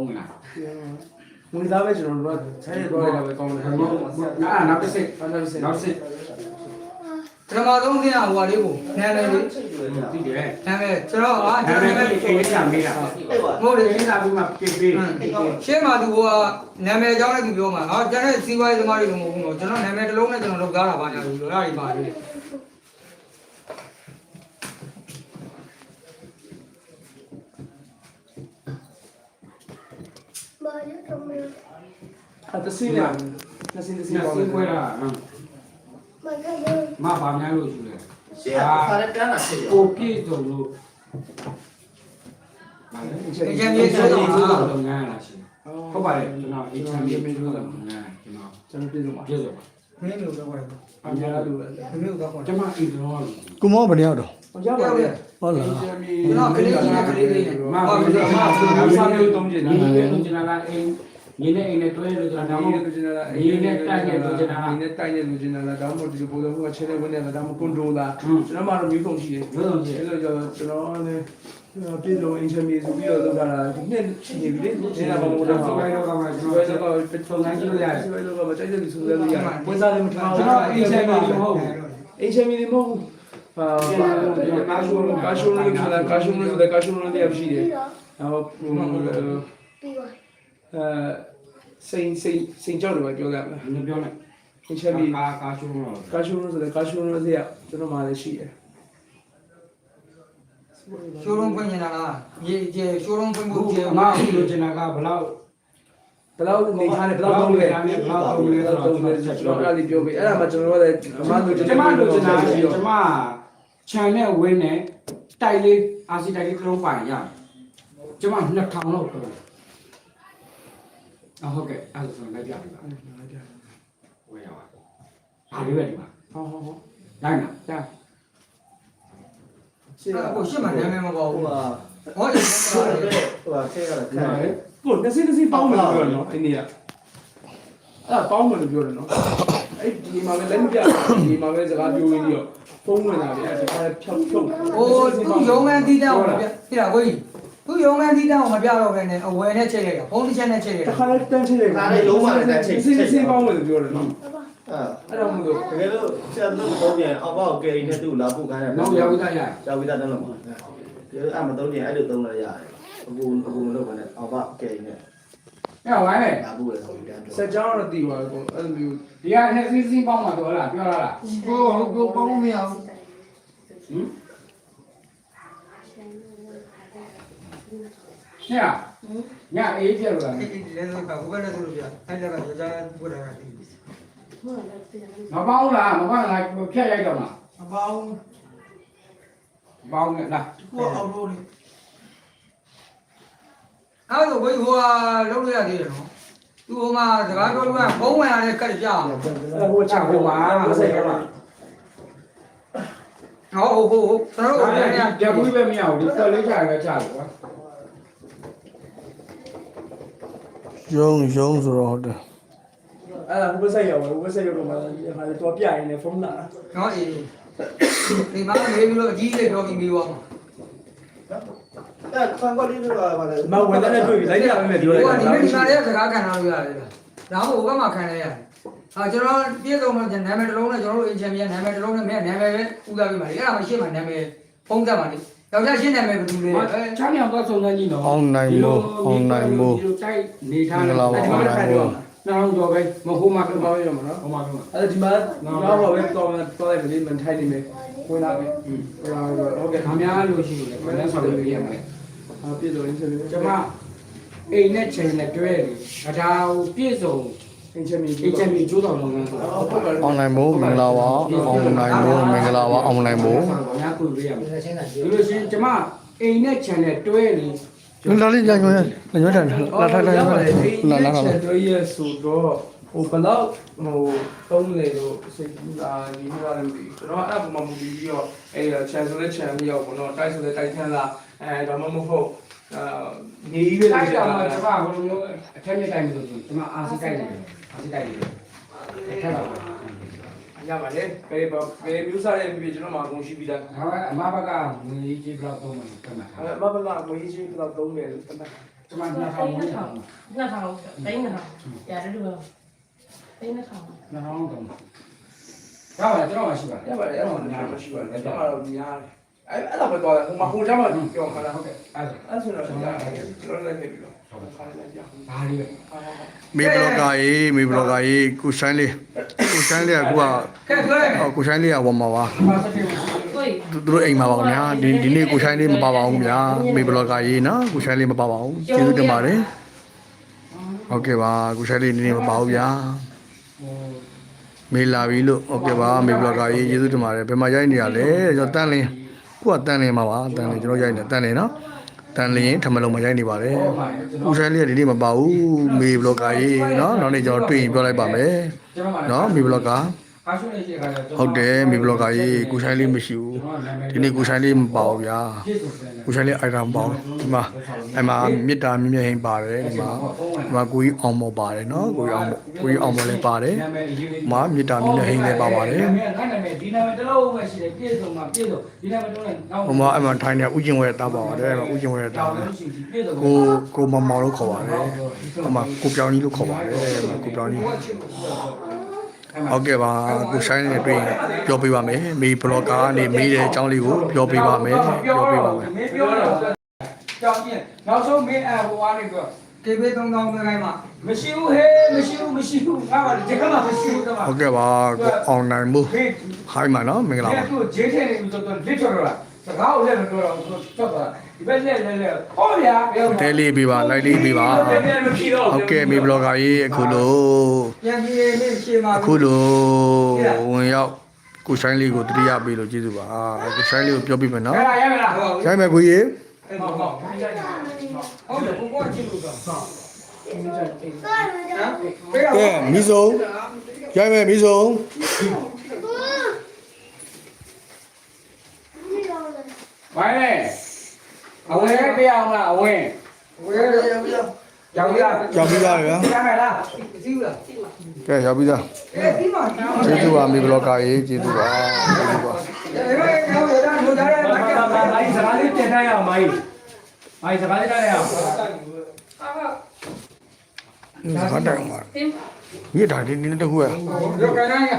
ပုံးမလားငွေသားပဲကျွန်တော်တို့ကဆိုင်ရသွားရတာပဲကောင်းတယ်အဲ့ဒါနောက်တစ်စိတ်အဲ့ဒါပဲနောက်တစ်စိတ်ပထမဆုံးသင်ကဟိုဟာလေးကိုနာမည်လေးသိတယ်နာမည်ကျွန်တော်အာဒါကျွန်ပေတော်နာမမဲ့ည်ဒီကိစ္စမေးတာမဟုတ်တယ်ကိစ္စပြီးမှပြေးပြေးရှင်းမှာသူကနာမည်ကြောင်းနဲ့သူပြောမှာဟာကျွန်တော်စီးပွားရေးသမားတွေမဟုတ်ဘူးနော်ကျွန်တော်နာမည်တစ်လုံးနဲ့ကျွန်တော်လုပ်သားတာပါညာလို့ပြောတာဒီပါလေ ဘာလဲတော့မ အဲ့တစင်းနဲ့တစင်းတစင်းညပေါင်းစီးပွဲတာမကလည်းမဘာများလို့ရှိလဲရှေ့ကခါရကန်လာရှေ့ရောကိုပြည့်စုံလို့ဗာလေအချက်အကြီးကျဉ်းကြီးဆိုတော့ဆိုဟာတော့လုပ်ငန်းရတာရှိဟုတ်ပါတယ်ကျွန်တော် HM ရေးပြီးတော့လုပ်ငန်းကျွန်တော်ကျွန်တော်ပြည်စုံပါပြည့်စုံပါမင်းမျိုးတော့ခေါ်တယ်အများအားလို့ပဲမင်းမျိုးတော့ခေါ်တယ်ကျွန်မအိမ်တော်လို့ကိုမောဘယ်နှစ်ယောက်တော့ဟောရပါလေဟုတ်လားကျွန်တော်ကလေးကြီးနဲ့ကလေးလေးနဲ့မဘာလို့မဘာလို့စာမျိုးတုံးကျင်တာလဲတုံးကျင်တာလားအိမ် ညီနဲ့အိမ်နဲ့တွဲလို့ဆိုတာဒါတော့မှမဟုတ်ကျွန်တော်ကဒီနဲ့တိုက်နေလို့ကျွန်တော်ဒီနဲ့တိုက်နေလို့ကျွန်တော်ကဒါမှမဟုတ်ဒီပုံစံကချဲတဲ့ဝင်နေတာဒါမှမဟုတ်ကွန်ထရိုလာကျွန်တော်မှတော့မျိုးကုန်ရှိတယ်ဘယ်လိုလဲအဲ့လိုကြောကျွန်တော်လည်းပြည်စုံအင်ချင်မီဆိုပြီးတော့လုပ်တာဒီနှစ်ချင်နေပြီလေဒီနေ့ဘာမှမလုပ်ဒီတော့ဘက်ဘူးတော့ကမှဒီကျွန်ဘတော်က်တော့ပစ်ထုံနိုင်ကြည့်လို့ရတယ်ဒီဘက်တော့မတိုက်တဲ့လူစုလဲလို့ရတယ်ဝင်စားလည်းမထားဘူးကျွန်တော်အိမ်ဆိုင်မှာမဟုတ်ဘူးအင်ချင်မီမဟုတ်ဘူးအာကာရှုံကာရှုံလို့ဆိုတာကာရှုံလို့ဆိုတာကာရှုံလို့တရားရှိတယ်နောက်ပြီးပါအဲ စိန်စိန်စိန်ကြောက်တယ်ပြောကြမလား။ဒီပြောလိုက်အင်ချင်မီကာကာချိုးတော့ကာရှုံလို့ဆိုတာကာရှုံလို့တရားကျွန်တော်မှလည်းရှိတယ်ရှိုးလုံးဖွင့်နေတာလားရေကျေရှိုးလုံးဖွင့်ခုဖို့ကျေအမအခုလိုချင်တာကဘလောက်ဘယ်လောက်နေထားလဲဘယ်လောက်သုံးလဲဘယ်လောက်သုံးလဲဆိုတော့ကျွန်တော်အဲ့ဒီပြောပေးအဲ့ဒါမှကျွန်တော်လည်းအမှန်ဆိုကျကျွန်မတော်လိုချင်တာပြီးတော့ကျမခြံနဲ့ဝင်းနဲ့တိုက်လေးအာစီတိုက်လေးကလုံးပိုင်ရကျမ2000လောက်တော့ အဟုတ်ကဲ့အဲ့ဒါဆိုလိုက်ပြပြီပါဝယ်ရပါဘာလေးပဲဒီမှာဟောဟောဟောနိုင်လားကြာရှင်းကိုရှင်းမှာနာမည်မပေါ့ဟိုဘူးကဟောဒီဟိုကဟိုကခဲရတာဒီခံမှာလေကိုနှစ်စီးတစ်စီးပေါင်းမယ်ပြောနော်အဲ့ဒီကအဲ့ဒါပေါင်းမယ်လို့ပြောတယ်နော်အဲ့ဒီမှာလည်းလက်မပြဒီမှာလည်းစကားပြောရင်းပြီးတော့ဖုန်းဝင်လာပြီအဲ့ဒါဖြောက်ဖြုတ်ဟိုသူ့ရုံးခန်းတီးတောင်းကိုပြပြတာကိုကြီး သူ့ရုံးခန်းတီးတောင်းကိုမပြတော့ဘဲနဲ့အဝယ်နဲ့ချိန်လိုက်တာဖုန်းတစ်ချက်နဲ့ချိန်လိုက်တတာခါလေးတန်းချလိုက်စီးစီးပေါင်းမယ်လို့ပြောတယ်နော်ဘာအဲ့အဲ့တော့မို့လို့တကယ်လို့ဆရာတို့တော့ပြန်အောက်ပေါက်ကယ်ရီနဲ့သူ့လာပို့ခိုင်းတယ်တော့ရောက်သားရရောက်ပြီးသားတန်းလို့ပါဒီအဲ့မတော့ပြန်အဲ့လိုသုံးလိုက်ရတယ်အခုအခုမလုပ်ပါနဲ့အောက်ပေါက်ကယ်ရီနဲ့အဲ့ဝိုင်းလေလာပို့တယ်ဆိုပြီးတန်းစက်ကြောင်းတော့တည်ပါတော့အဲ့လိုမျိုးဒီကနှစ်စီးစီးပေါင်းမှာတော့လားပြောရလားကိုကိုပေါင်းမရဘူးဟင် ညညအေးပြလို့လားအဲ့ဒီလည်းဆိုကဘယ်နဲ့ဆိုလို့ပြအဲ့ဒါကကြာဘုရားကတည်မပေါင်းလားမပေါင်းလားဖြတ်ရိုက်တော့မှာအပေါင်းပေါင်းနဲ့လားကိုအောက်လို့လေအဲ့တော့ဘယ်ဟိုလုံးလို့ရသေးတယ်နော်သူဟိုမှာစကားပြောလို့ကဖုံးဝင်ရတဲ့ကတ်ပြအောင်အဲ့ဟိုချဟိုမှာစက်ကြောင်းဟောဟိုဟိုကျွန်တော်တို့အဲ့ကဒါပြကူပဲမရဘူးဒီဆက်လေးချရပဲချတယ်ကွာ ရုံရုံဆိုတော့ဟုတ်တယ်အဲ့ဒါဟိုစက်ရောက်ဟိုစက်ရောက်တော့မှဟာလေတော့ပြရင်လည်းဖုန်းလာနော်အေးဒီမှာရေးပြီးတော့အကြီးလေးပြောပြီးပြီးသွားမှာအဲ့ဖန်ကောလေးတို့ကပါလေမဝင်တဲ့တွေ့ပြီလိုက်ရမယ်ပြောဟိုလိုကက်ဒီတာနေ့ဒီမှာလေးစကားခံလို့ရတယ်လားဒါမှမဟုတ်ဘက်မှာခံရရတယ်အာကျွန်တော်ပြည့်စုံတော့နာမည်တစ်လုံးနဲ့ကျွန်တော်တို့အင်ချင်မြန်နာမည်တစ်လုံးနဲ့မြန်နာမည်ပဲဥစားပေးပါလေအဲ့ဒါမှရှင်းမှာနာမည်ဖုံးသက်ပါလေ ယောက်ျားရှင်းနာမည်ဘယ်သူလဲချမ်းမြောင်တော့စုံစမ်းကြည့်နော်အောင်နိုင်မို့အောင်နိုင်မို့ဒီလိုတိုက်နေထားမင်္ဂလာပါဒီမှာထိုင်တော့နောက်တော့ပဲမဟုတ်မှဘာတော့ပြောရမလဲဟိုမှာတော့အဲ့ဒီမှာတော့ဘာပဲတော့တော့လိုက်ပြီမထိုင်နေမယ်ဝင်လာပြီဟုတ်ကဲ့ခမားလို့ရှိတယ်ဘယ်နဲ့ဆောက်လို့ရမလဲအပြည့်စုံအင်ချင်မီကျွန်မအိမ်နဲ့ချိန်နဲ့တွဲတယ်အထာကိုပြည့်စုံ အင်ချင်မီအိမ်ချက်ပြီးကျိုးတော်လုပ်ငန်းဆိုတာဟုတ်ကဲ့အောင်နိုင်မို့မင်္ဂလာပါအောင်နိုင်မို့မင်္ဂလာပါအောင်နိုင်မို့ညာကိုပြရမယ်ဒီလိုရှင်ကျွန်မအိမ်နဲ့ channel တွဲနေလာလေးကြိုင်ရွယ်ရွယ်တယ်လာထိုင်ထိုင်လာလာလာတော့ရဆိုတော့ဟိုဘလောက်ဟိုတုံးလေလို့စိတ်ကူးတာဒီလိုရတယ်ပြီကျွန်တော်အဲ့ပုံမှန်မူပြီးတော့အဲ့ channel ဆိုတဲ့ channel ရောက်ပေါ့နော်တိုက်ဆိုတဲ့တိုက်ထန်းလာ အဲဒါမှမဟုတ်အာနေရွေးတိုလေးက်တာတာမှာကျွန်မဘယ်လိုမျိုးအထက်မြက်တိုင်လို့ဆိုကျွန်မအာစီတိုက်နေတယ်အာစီတိုက်နေတယ်ထက်ပါပါရပါလေဘယ်ဘယ်မျိုးစားရဲ့ပြည်ကျွန်တော်မှာအကုန်ရှိပြီးသားဒါကအမဘကငွေကြီးဘလောက်သုံးမှန်းခဏအဲ့မဘလာမွေးချင်းတော့သုံးတယ်လို့တမန်ကျမနှစ်ထောင်ဝင်ထောင်နှစ်ထောင်တိုင်းနှစ်ထောင်ရတယ်လို့တိုင်းနှစ်ထောင်နှစ်ထောင်တော့ရပါတယ်ကျွန်တော်မှရှိပါတရယ် ပါတယ်အဲ့တော့ညာမရှိပါဘူးကျွန်တော်တော့ညာတယ် အဲ့အဲ့တော့ပဲတော့ဟိုမှာဟိုကျမှပြောခါလာဟုတ်ကဲ့အဲ့ဒါအဲ့ဆိုတော့ကျွန်တော်လည်းနေပြီးတော့ခါလာကြဘာလေးပဲမေဘလော့ဂါရေးမေဘလော့ဂါရေးကိုဆိုင်လေးကိုဆိုင်လေးကအခုကကဲပြောလိုက်ဟောကိုဆိုင်လေးကဝမှာပါဘာစတဲ့ကိုယ်သူတို့အိမ်မှာပါခင်ဗျာဒီဒီနေ့ကိုဆိုင်လေးမပါပါဘူးဗျာမေဘလော့ဂါရေးနော်ကိုဆိုင်လေးမပါပါဘူးကျေးဇူးတင်ပါတယ်ဟုတ်ကဲ့ပါကိုဆိုင်လေးဒီနေ့မပါဘူးဗျာမေလာပြီလို့ဟုတ်ကဲ့ပါမေဘလော့ဂါရေးကျေးဇူးတင်ပါတယ်ဘယ်မှာရိုက်နေရလဲကျွန်တော်တန်းလင်း ကိုကတန်းလင်းမှာပါတန်းလင်းကျွန်တော်ရိုက်နေတန်းလင်းနော်တန်းလင်းထမလုံးမှာရိုက်နေပါတယ်ကိုဆိုင်လေးကဒီနေ့မပါဘူးမေဘလော့ဂါရေးနော်နောက်နေ့ကျွန်တော်တွေ့ရင်ပြောလိုက်ပါမယ်ကျွန်တော်မှနော်မေဘလော့ဂါအားရှုနေရှိခါကျ ဟုတ်တယ်မေဘလော့ဂါရေးကိုဆိုင်လေးမရှိဘူးဒီနေ့ကိုဆိုင်လေးမပါဘူးဗျာပြည့်စုံတယ်ကိုဆိုင်လေးအိုက်တာမပါဘူးဒီမှာအဲ့မှာမြစ်တာမြင့်မြင့်ဟင်းပါတယ်ဒီမှာဒီမှာကိုကြီးအောင်မော်ပါတယ်နော်ကိုကြီးအောင်မော်ကိုကြီးအောင်မော်လည်းပါတယ်နာမည်ရေးဒီမှာမြစ်တာမြင့်မြင့်ဟင်းလည်းပါပါတယ်နာမည်နာမည်ဒီနာမည်တစ်လုံးပဲရှိတယ်ပြည့်စုံမှာပြည့်စုံဒီနာမည်တော့လည်းနောက်ဟိုမှာအဲ့မှာထိုင်းနေဥကျင်ဝဲတာပါပါတယ်အဲ့မှာဥကျင်ဝဲတာတောင်းပဲလို့ရှိရင်ပြည့်စုံကိုကိုမောင်မောင်လို့ခေါ်ပါတယ်ဟိုမှာကိုပြောင်းကြီးလို့ခေါ်ပါတယ်အဲ့မှာကိုပြောင်းကြီး ဟုတ်ကဲ့ပါကိုဆိုင်နဲ့တွေ့ရင်ပြောပြပါမယ်မေဘလော့ဂါကနေမေးတဲ့အကြောင်းလေးကိုပြောပြပါမယ်ပြောပြပါမယ်မင်းပြောတော့ကြောင်းပြင်နောက်ဆုံးမင်းအဟိုအားနေပြောကေဘေ3000ခိုင်းမှာမရှိဘူးဟဲ့မရှိဘူးမရှိဘူးငါပါဒီကမှမရှိဘူးတော့ဟုတ်ကဲ့ပါကိုအောင်နိုင်မှုဟေးဟိုင်းမှာနော်မင်္ဂလာဒီပါကဂျေးထဲနေပြီးတော့လစ်တော်တော့ စကားကိုလည်းမပြောတော့ဘူးချော့သွားဒီဘက်လက်လက်လက်ဟောဗျာပြောတဲလေးပေးပါလိုက်လေးပေးပါဟုတ်ကဲ့မေဘလော့ဂါကြီးအခုလို့ပြန်ပြီးနေရှေ့မှာအခုလို့ဝင်ရောက်ကိုဆိုင်လေးကိုတတိယပေးလို့ကျေးဇူးပါကိုဆိုင်လေးကိုပြောပြမယ်နော်ရရရမလားရိုက်မယ်ကိုကြီးဟုတ်ဟုတ်ဟုတ်တယ်ကိုကကြည့်လို့တော့ကားလို့ဟမ်ပေးကဲမီးစုံရိုက်မယ်မီးစုံ မီးလောင် တယ်ဝိုင်းလေအဝဲပြအောင်လားအဝဲဝယ်ရရရကြောင်ရရောက်ပြီးသားဗျာရမယ်လားစီးလားကဲရောက်ပြီးသားအဲဒီမှာကျေးဇူးပါမေဘလော့ဂါကြီးကျေးဇူးပါကျေးဇူးပါအဲရောရတာလို့ကြားရမှာကဲဘာဘာစကားလေးပြန်ထားရအောင်မိုင်းမိုင်းစကားလေးထားရအောင်ခါတိုင်မှာတင်းမြေတာဒီနေ့တခုရရောကနိုင်ရ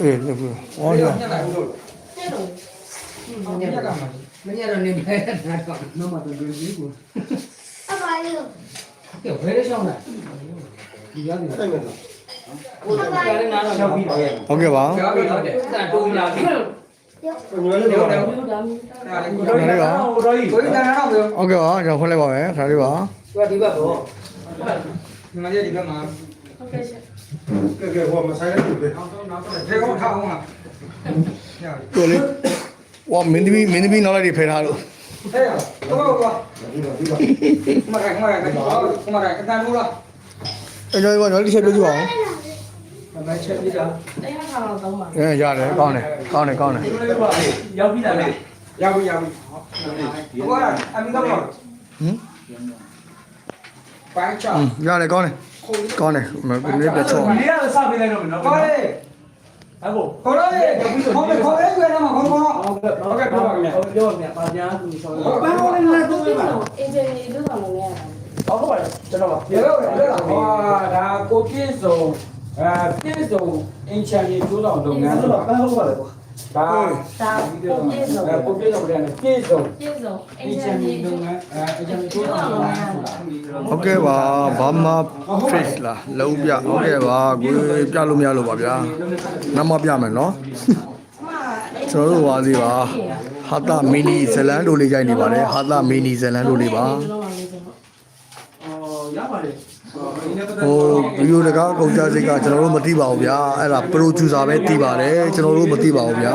အေးတခုဟောရ ညက်လိုက်လို့တဲ့တော့ညက်ကမှာမညက်တော့နေမယ်ငါတော့နော်မတော့ဒီကိုအပါလေးကဲဘယ်ရဆောင်လဲဒီရတယ်အပါလေးရောက်ပြီဟုတ်ကဲ့ပါကြားပြီဟုတ်တယ်တန်တူလာပြီညွှန်လို့ရောတော့တယ်ဘူးဒါမျိုးဒါလေးကိုတော်ရအောင်တော်ကြီးကိုယ်တန်တော့ပြောဟုတ်ကဲ့ပါကျွန်တော်ဖွင့်လိုက်ပါမယ်ခါလေးပါသူကဒီဘက်တော့ဒီမှာဒီဘက်မှာဟုတ်ကဲ့ရှင်ကဲကဲဟိုမဆိုင်တဲ့လူတွေဒီကောင်ထားအောင်လားကိုလေး ဝါမင်းသမီးမင်းသမီးနောက်လိုက်တွေဖယ်ထားလို့ဟဲ့တော့ကွာမရမရမရကတန်လို့လားအဲ့ကြောင့်ကျွန်တော်ဒီချက်ပြောကြည့်ပါဦးမချက်ပြတာတိုင်းနှစ်ထောင်တော့သုံးပါအဲရတယ်ကောင်းတယ်ကောင်းတယ်ကောင်းတယ်ရောက်ပြီလားရောက်ပြီရောက်ပြီဟိုကအမီကတော့ဟင်ပိုင်းချာရတယ်ကောင်းတယ်ကောင်းတယ်မကိုနေပြချောဒီနေ့ကစပေးလိုက်တော့မယ်နော်ခေါ် လေအခုခေါ်လေခေါ်လေခေါ်လေကွယ်တော့ခေါ်ခေါ်ဟုတ်ကဲ့ဟုတ်ကဲ့ပြောပါမယ်ပြောပါမယ်ပါပြန်သူဆောင်ဘာလို့လဲလားသူပဲပါအင်ဂျင်နီတို့ဆောင်နေရတာဟုတ်ပါကျွန်တော်ပါရေလို့ရေလို့ဟာဒါကိုပြည့်စုံအဲပြည့်စုံအင်ချန်ကြီးကျိုးတော်လုပ်ငန်းဆိုတာဟုတ်ပါလေကွာဒါဒါပုံပြည့်စုံအဲကိုပြည့်စုံတယ်ပြည့်စုံပြည့်စုံအအင်င်ဂျချန်င်နီကြီးလုပ်တို့ငန်းအဲအင်ချန်ကြီးကျိုးတော်လုပ်ငန်းဆိုတာ ဟုတ်ကဲ့ပါဘာမှ face လားလုံးပြဟုတ်ကဲ့ပါကိုပြလို့မရလို့ပါဗျာနောက်မှပြမယ်နော်ကျွန်တော်တို့ပါသေးပါဟာတာမီနီဇလန်တို့လေးကြိုက်နေပါတယ်ဟာတာမီနီဇလန်တို့လေးပါအော်ရပါတယ် ဟိုဒီနေ့ပတ်သက်ဟိုဗီဒီယိုတကားကုန်ကြစိတ်ကကျွန်တော်တို့မသိပါဘူးဗျာအဲ့ဒါပရိုဂျူဆာပဲသိပါတယ်ကျွန်တော်တို့မသိပါဘူးဗျာ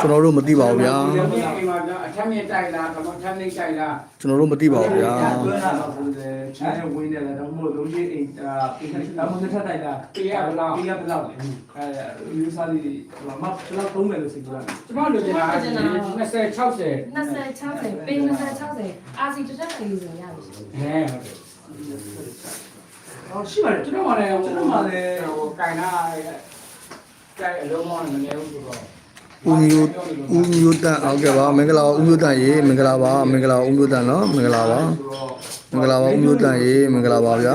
ကျွန်တော်တို့မသိပါဘူးဗျာဒီနေ့အိမ်မှာအထက်မြင့်တိုက်လားခမထက်မြင့်တိုက်လားကျွန်တော်တို့မသိပါဘူးဗျာတွန်းလာတော့ဘူးလေချမ်းဝင်းတယ်လည်းတော့မဟုတ်လုံးကြီးအိမ်အာအိမ်ကအမုန်းထက်တိုက်တာပေးရဘလားပြီးရဘယ်လောက်လဲအဲယူဆလေးဟိုမှာဘယ်လောက်သုံးမယ်လို့စိတ်ကြတယ်ကျမတို့က20 60 20 60ပေး20 60အာစီတစ်ချက်လေးဆိုရပြီဟဲ့ဟုတ်တယ် ဟောရှိပါတယ်ကျွန်တော်မှလည်းကျွန်တော်မှလည်းဟိုကင်နာကြိုက်အလုံးမောင်းနေမနေဘူးဆိုတော့ဦးမျိုးဦးမျိုးတန်ဟုတ်ကဲ့ပါမင်္ဂလာပါဦးမျိုးတန်ရေမင်္ဂလာပါမင်္ဂလာဦးမျိုးတန်နော်မင်္ဂလာပါမင်္ဂလာပါဦးမျိုးတန်ရေမင်္ဂလာပါဗျာ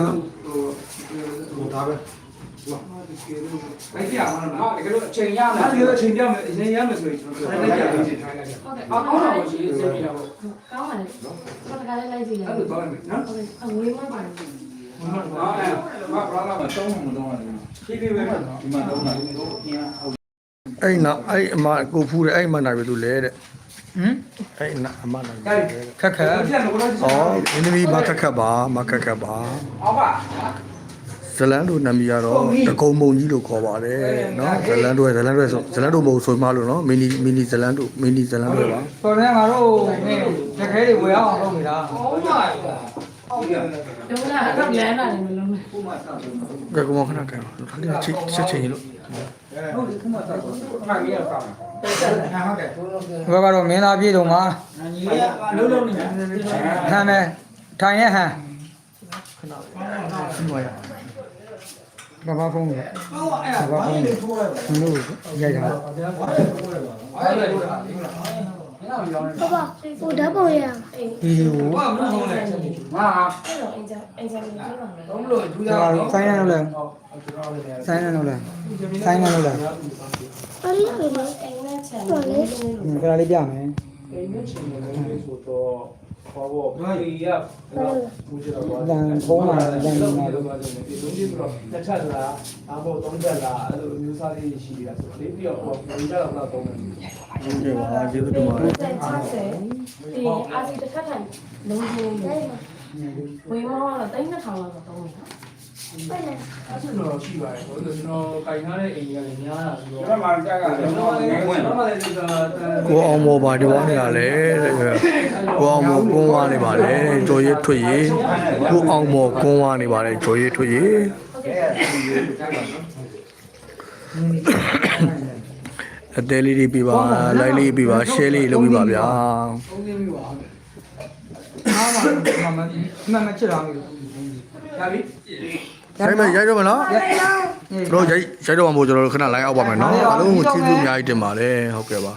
ဟိုဒါပဲအဲ့ဒီအောင်နော်တကယ်လို့အချိန်ရမယ်အဲ့ဒီတော့ချိန်ပြမယ်အရင်ရမယ်ဆိုရင်ကျွန်တော်ပြောလိုက်ကြည့်ထိုင်လိုက်ကြဟုတ်ကဲ့အော်ကောင်းတော့ရှိစေပြီတော့ကောင်းပါလေဘာတကားလေးလိုက်ကြည့်ရအဲ့အောင်လိုသွားမယ်နော်ဟုတ်ကဲ့အဝေးမပါဘူးနော်အဲ့မဘလာလာတော့မတော့ဘူးဖြည်းဖြည်းပဲဒီမှာတော့နာတော့ အင်းအောက်အဲ့နော်အဲ့အမကိုဖူးတယ်အဲ့အမနိုင်ပြီသူလဲတဲ့ဟမ်အဲ့နအမနိုင်ပြီခက်ခက်ပြန်လို့တော့ဩအင်းသမီးမခက်ခက်ပါမခက်ခက်ပါအောက်ပါဇလန်တို့နာမည်ကတော့တကုံမုံကြီးလို့ခေါ်ပါတယ်နော်ဇလန်တို့ရဲ့ဇလန်တို့ရဲ့ဆိုဇလန်တို့မဟုတ်ဆိုမှလို့နော်မီနီမီနီဇလန်တို့မီနီဇလန်တို့ပါတော်တယ်ငါတို့မင်းတခဲတွေဝယ်အောင်လုပ်နေတာ Oh my god ဒုံးလာတော့လမ်းလာတယ်မလုံးနဲ့ကဲကောမခဏကဲထားတယ်ချစ်ချစ်ချင်လို့ဟုတ်တယ်ခုမှတော့မှန်ကြီးတော့ဟုတ်တယ်ဟုတ်တယ်ဘယ်ကတော့မင်းသားပြေတော့မှာညီလေးကအလုံးလုံးနေတယ်ဟမ်းမယ်ထိုင်ရဟမ်းစီးသွားရဘာဘာဖုန်းလဲဟောအဲ့ဒါဘာလဲထိုးလိုက်တို့ရိုက်တာအဲ့ဒါအဲ့ဒါရောင်းနေ 爸爸，我的朋友。 ဒီလို ဘာမှမဟုတ်လဲငါ အဲ့တော့အင်ဂျင်အင်ဂျင်ကြီးပါမယ် တော့မလို့ထူရ ဒါ အောင် ဆိုင်နေလို့လဲဆိုင်နေလို့လဲဆိုင်နေလို့လဲ 阿里给的， အိမ်နဲ့ချန်တယ်လေးလေးလို့ ခဏလေးပြမယ် အိမ်နဲ့ချိန်နေလို့ဆိုတော့ ဘာဘောဘာကြီးရဘူးကျတော့ဘာတန်ဖုန်းမှာတန်နေမှာလို့ပါတယ်ဒီလုံးကြီးဆိုတော့တစ်ချက်လားအဘောသုံးချက်လားအဲ့လိုမျိုးစားလေးရှိရဆိုလေးပြီးတော့ဟိုဝင်ကြတော့တော့သုံးတယ်ဟုတ်ကဲ့ပါကျေးဇူးတင်ပါတယ်60ဒီအာစီတစ်ခါထိုင်လုံးလုံးဝေမောတော့တိုင်းနှစ်ထောင်လောက်တော့တယ်为了 အဲ့ဆိုတော့ရှိပါတယ်ဆိုတော့ကျွန်တော်ကင်ထားတဲ့အိမ်ကြီးကလည်းများတာဆိုတော့ဘယ်မှာကြာကလဲတော့ငယ်ဝင်တော့လည်းဒီကကိုအောင်မောပါဒီဝါနေတာလေတဲ့ကိုအောင်မောကွန်းဝါနေပါလေကြော်ရည်ထွတ်ရည်ကိုအောင်မောကွန်းဝါနေပါလေကြော်ရည်ထွတ်ရည်အသေးလေးတွေပြပါလိုက်လေးပြပါ share လေးလုပ်ပြပါဗျာသုံးသိပြီပါအားမမမမမချစ်တော်ပြီဒါပြီ ဆိုင်မရိုက်တော့မလားတို့ရိုက်ရိုက်တော့မှာမို့ကျွန်တော်တို့ခဏ line အောက်ပါမယ်နော်အားလုံးကိုကျေးဇူးအများကြီးတင်ပါတယ်ဟုတ်ကဲ့ပါ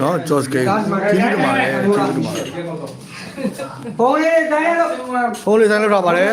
နော် Joss Gate ကျေးဇူးတင်ပါတယ်ကျေးဇူးတင်ပါတယ်ဘုံလေးတိုင်းလို့ဖုန်းလေးဆိုင်လောက်ထားပါတယ်